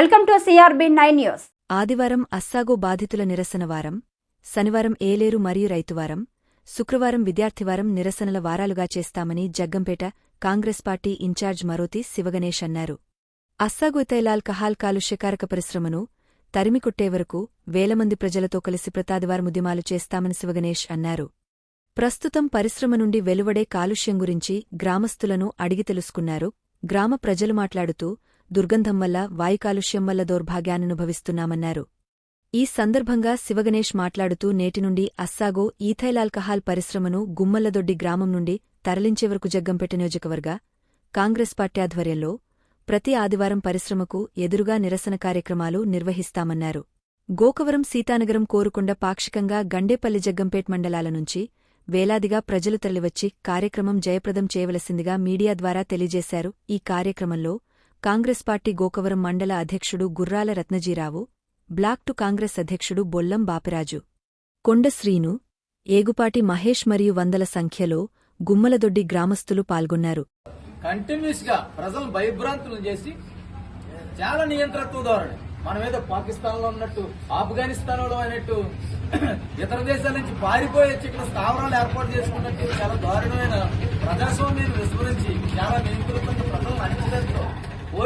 Welcome to CRB nine news. ఆదివారం అస్సాగో బాధితుల నిరసన వారం శనివారం ఏలేరు మరియు రైతువారం శుక్రవారం విద్యార్థివారం నిరసనల వారాలుగా చేస్తామని జగ్గంపేట కాంగ్రెస్ పార్టీ ఇన్ఛార్జ్ మరోతి శివగణేష్ అన్నారు. అస్సాగో తైలాల్ కహాల్ కాలుష్యకారక పరిశ్రమను తరిమికొట్టే వరకు వేలమంది ప్రజలతో కలిసి ప్రతాదివారం ఉద్యమాలు చేస్తామని శివగణేష్ అన్నారు. ప్రస్తుతం పరిశ్రమ నుండి వెలువడే కాలుష్యం గురించి గ్రామస్తులను అడిగి తెలుసుకున్నారు గ్రామ ప్రజలు మాట్లాడుతూ దుర్గంధం వల్ల వాయుకాలుష్యం వల్ల దౌర్భాగ్యాన్ననుభవిస్తున్నామన్నారు ఈ సందర్భంగా శివగణేష్ మాట్లాడుతూ నేటి నుండి అస్సాగో ఈథైలాల్కహాల్ పరిశ్రమను గుమ్మల్లదొడ్డి గ్రామం నుండి తరలించే వరకు జగ్గంపేట నియోజకవర్గ కాంగ్రెస్ పార్టీ ఆధ్వర్యంలో ప్రతి ఆదివారం పరిశ్రమకు ఎదురుగా నిరసన కార్యక్రమాలు నిర్వహిస్తామన్నారు. గోకవరం సీతానగరం కోరుకొండ పాక్షికంగా గండేపల్లి జగ్గంపేట్ మండలాల నుంచి వేలాదిగా ప్రజలు తరలివచ్చి కార్యక్రమం జయప్రదం చేయవలసిందిగా మీడియా ద్వారా తెలియజేశారు. ఈ కార్యక్రమంలో కాంగ్రెస్ పార్టీ గోకవరం మండల అధ్యక్షుడు గుర్రాల రత్నజీరావు బ్లాక్ టు కాంగ్రెస్ అధ్యక్షుడు బొల్లం బాపిరాజు కొండ శ్రీను ఏగుపాటి మహేష్ మరియు వందల సంఖ్యలో గుమ్మలదొడ్డి గ్రామస్తులు పాల్గొన్నారు. కంటిన్యూస్గా ప్రజలను భయభ్రాంతులు చేసి చాలా నియంత్రత్వ ధోరణి. మనం ఏదో పాకిస్తాన్లో ఉన్నట్టు ఆఫ్ఘనిస్తాన్లో అయినట్టు ఇతర దేశాల నుంచి పారిపోయి వచ్చి ఇక్కడ స్థావరాలు ఏర్పాటు చేసుకున్నట్టు చాలా దారుణమైన ప్రజాస్వామ్యాన్ని విస్మరించి చాలా నియంత్రణతో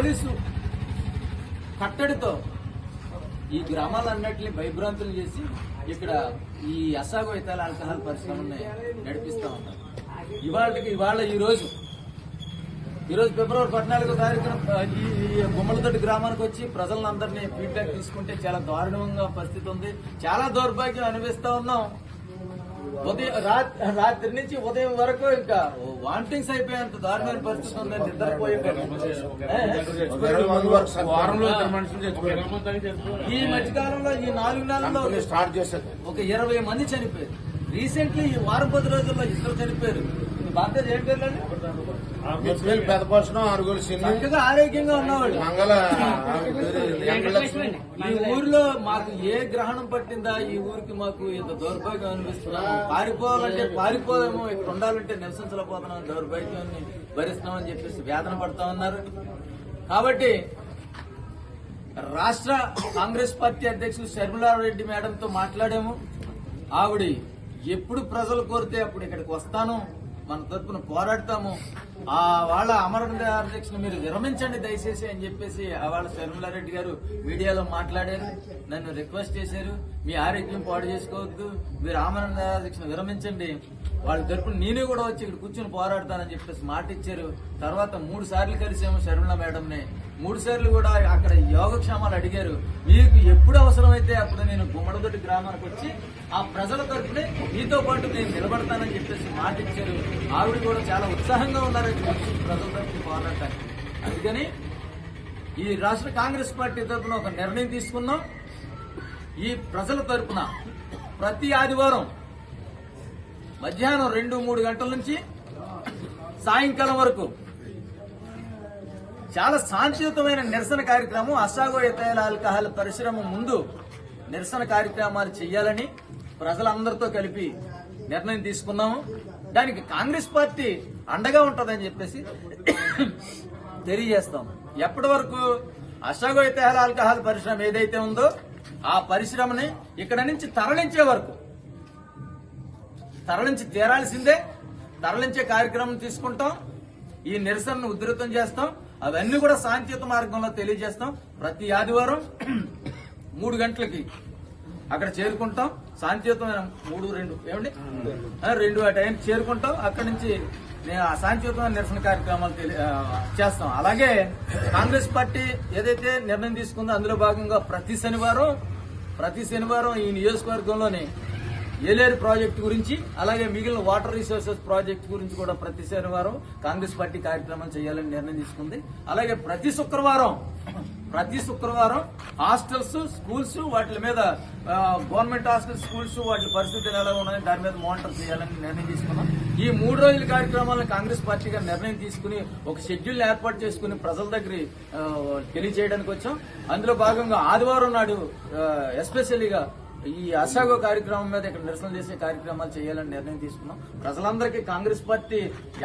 పోలీసు కట్టడితో ఈ గ్రామాలన్నింటినీ భయభ్రాంతులు చేసి ఇక్కడ ఈ అసాగు ఇతర ఆల్కహాల్ పరిశ్రమని నడిపిస్తా ఉన్నారు. ఇవాళకి ఇవాళ ఈరోజు ఈరోజు ఈ రోజు ఫిబ్రవరి పద్నాలుగో తారీఖున ఈ ఈ గుమ్మలతోటి గ్రామానికి వచ్చి ప్రజలందరినీ ఫీడ్బ్యాక్ తీసుకుంటే చాలా దారుణంగా పరిస్థితి ఉంది. చాలా దౌర్భాగ్యం అనిపిస్తూ ఉన్నాం. ఉదయం రాత్- రాత్రి నుంచి ఉదయం వరకు ఇంకా వాంటింగ్స్ అయిపోయేంత దారుణమైన పరిస్థితి ఉంది నిద్రపోయే వారంలో ఇద్దరు మనుషులు చచ్చిపోయారు ఈ మధ్యకాలంలో ఈ నాలుగు నెలల్లో స్టార్ట్ చేశారు ఒక ఇరవై మంది చనిపోయారు. రీసెంట్లీ ఈ వారం పది రోజుల్లో ఇద్దరు చనిపోయారు. భారతదేశం ఏం పేర్లండి ఆరుగురు చక్కగా ఆరోగ్యంగా ఉన్నవాళ్ళు. మంగళ ఈ ఊరిలో మాకు ఏ గ్రహణం పట్టిందా? ఈ ఊరికి మాకు ఇంత దౌర్భాగ్యం అనిపిస్తున్నాం పారిపోవాలంటే పారిపోలేము ఇక్కడ ఉండాలంటే నివసించలేకపోతున్నాం దౌర్భాగ్యాన్ని భరిస్తున్నామని చెప్పేసి వేదన పడతా ఉన్నారు. కాబట్టి రాష్ట్ర కాంగ్రెస్ పార్టీ అధ్యక్షులు శర్మిలారెడ్డి మేడంతో మాట్లాడాము. ఆవిడ ఎప్పుడు ప్రజలు కోరితే అప్పుడు ఇక్కడికి వస్తాను. మన తరపున పోరాడతాము. ఆ వాళ్ళ అమరణ అధ్యక్షుని మీరు విరమించండి దయచేసి అని చెప్పేసి ఆ వాళ్ళ శర్మిలారెడ్డి గారు మీడియాలో మాట్లాడారు నన్ను రిక్వెస్ట్ చేశారు. మీ ఆరోగ్యం పాడు చేసుకోవద్దు మీరు ఆమరణ అధ్యక్షుని విరమించండి. వాళ్ళ తరపున నేనే కూడా వచ్చి ఇక్కడ కూర్చొని పోరాడతానని చెప్పేసి మాట ఇచ్చారు తర్వాత మూడు సార్లు కలిసాము శర్మిల మేడంని. మూడు సార్లు కూడా అక్కడ యోగక్షేమాలు అడిగారు. మీకు ఎప్పుడు అవసరమైతే అప్పుడు నేను గుమ్మడదొడ్డి గ్రామానికి వచ్చి ఆ ప్రజల తరఫునే మీతో పాటు నేను నిలబడతానని చెప్పేసి మాట ఇచ్చారు. ఆవిడ కూడా చాలా ఉత్సాహంగా ఉన్నారని చెప్పి ప్రజల తరపున పోరాడటానికి అందుకని ఈ రాష్ట్ర కాంగ్రెస్ పార్టీ తరపున ఒక నిర్ణయం తీసుకున్నాం. ఈ ప్రజల తరపున ప్రతి ఆదివారం మధ్యాహ్నం రెండు మూడు గంటల నుంచి సాయంకాలం వరకు చాలా శాంతియుతమైన నిరసన కార్యక్రమం అసాగో ఎథైల్ ఆల్కహాల్ పరిశ్రమ ముందు నిరసన కార్యక్రమాలు చేయాలని ప్రజలందరితో కలిపి నిర్ణయం తీసుకున్నాము. దానికి కాంగ్రెస్ పార్టీ అండగా ఉంటుందని చెప్పేసి తెలియజేస్తాం ఎప్పటి వరకు అసాగో ఎథైల్ ఆల్కహాల్ పరిశ్రమ ఏదైతే ఉందో ఆ పరిశ్రమని ఇక్కడ నుంచి తరలించే వరకు తరలించి తీరాల్సిందే. తరలించే కార్యక్రమం తీసుకుంటాం. ఈ నిరసనను ఉధృతం చేస్తాం. అవన్నీ కూడా సాంకేత మార్గంలో తెలియజేస్తాం. ప్రతి ఆదివారం మూడు గంటలకి అక్కడ చేరుకుంటాం. శాంతియుతమైన మూడు రెండు ఏమండి? రెండు ఆ టైం చేరుకుంటాం. అక్కడి నుంచి నేను ఆ శాంతియుతమైన నిరసన కార్యక్రమాలు తెలి- చేస్తాం. అలాగే కాంగ్రెస్ పార్టీ ఏదైతే నిర్ణయం తీసుకుందో అందులో భాగంగా ప్రతి శనివారం ప్రతి శనివారం ఈ నియోజకవర్గంలోని ఏలేరు ప్రాజెక్టు గురించి అలాగే మిగిలిన వాటర్ రిసోర్సెస్ ప్రాజెక్ట్ గురించి కూడా ప్రతి శనివారం కాంగ్రెస్ పార్టీ కార్యక్రమం చేయాలని నిర్ణయం తీసుకుంది. అలాగే ప్రతి శుక్రవారం ప్రతి శుక్రవారం హాస్టల్స్ స్కూల్స్ వాటి మీద గవర్నమెంట్ హాస్టల్ స్కూల్స్ వాటి పరిస్థితులు ఎలా ఉన్నాయని దాని మీద మానిటర్ చేయాలని నిర్ణయం తీసుకున్నాం. ఈ మూడు రోజుల కార్యక్రమాలను కాంగ్రెస్ పార్టీగా నిర్ణయం తీసుకుని ఒక షెడ్యూల్ ఏర్పాటు చేసుకుని ప్రజల దగ్గర తెలియజేయడానికి వచ్చాం. అందులో భాగంగా ఆదివారం నాడు ఎస్పెషల్లీగా ఈ అసాగో కార్యక్రమం మీద ఇక్కడ నిరసన చేసే కార్యక్రమాలు చేయాలని నిర్ణయం తీసుకున్నాం. ప్రజలందరికీ కాంగ్రెస్ పార్టీ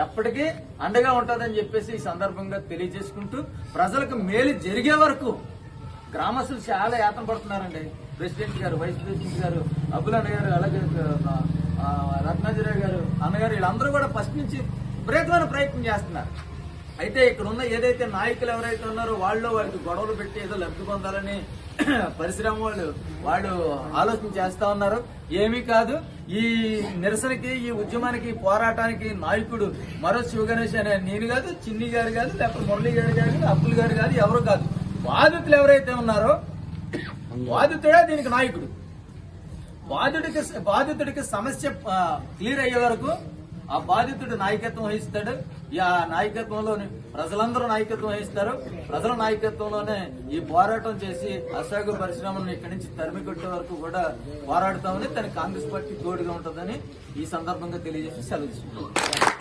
ఎప్పటికీ అండగా ఉంటుందని చెప్పేసి ఈ సందర్భంగా తెలియజేసుకుంటూ ప్రజలకు మేలు జరిగే వరకు గ్రామస్తులు చాలా యాతన పడుతున్నారండి. ప్రెసిడెంట్ గారు వైస్ ప్రెసిడెంట్ గారు అబ్బుల్ అన్న గారు అలాగే రత్నాజరావు గారు అన్నగారు వీళ్ళందరూ కూడా ఫస్ట్ నుంచి విపరీతమైన ప్రయత్నం చేస్తున్నారు. అయితే ఇక్కడ ఉన్న ఏదైతే నాయకులు ఎవరైతే ఉన్నారో వాళ్ళు వాళ్ళకి గొడవలు పెట్టి ఏదో లబ్ధి పొందాలని పరిశ్రమ వాళ్ళు వాళ్ళు ఆలోచన చేస్తా ఉన్నారు. ఏమీ కాదు ఈ నిరసనకి ఈ ఉద్యమానికి పోరాటానికి నాయకుడు మరో శివ గణేష్ అనే నేను కాదు చిన్ని గారు కాదు లేకపోతే మురళీ గారు కాదు అప్పుల్ గారు కాదు ఎవరు కాదు. బాధితులు ఎవరైతే ఉన్నారో బాధితుడే దీనికి నాయకుడు. బాధితుడికి బాధితుడికి సమస్య క్లియర్ అయ్యే వరకు ఆ బాధితుడు నాయకత్వం వహిస్తాడు. ఈ ఆ నాయకత్వంలోని ప్రజలందరూ నాయకత్వం వహిస్తారు. ప్రజల నాయకత్వంలోనే ఈ పోరాటం చేసి అశోక పరిశ్రమను ఇక్కడి నుంచి తరిమి కొట్టే వరకు కూడా పోరాడుతామని తన కాంగ్రెస్ పార్టీ తోడుగా ఉంటుందని ఈ సందర్భంగా తెలియజేసి సెలవు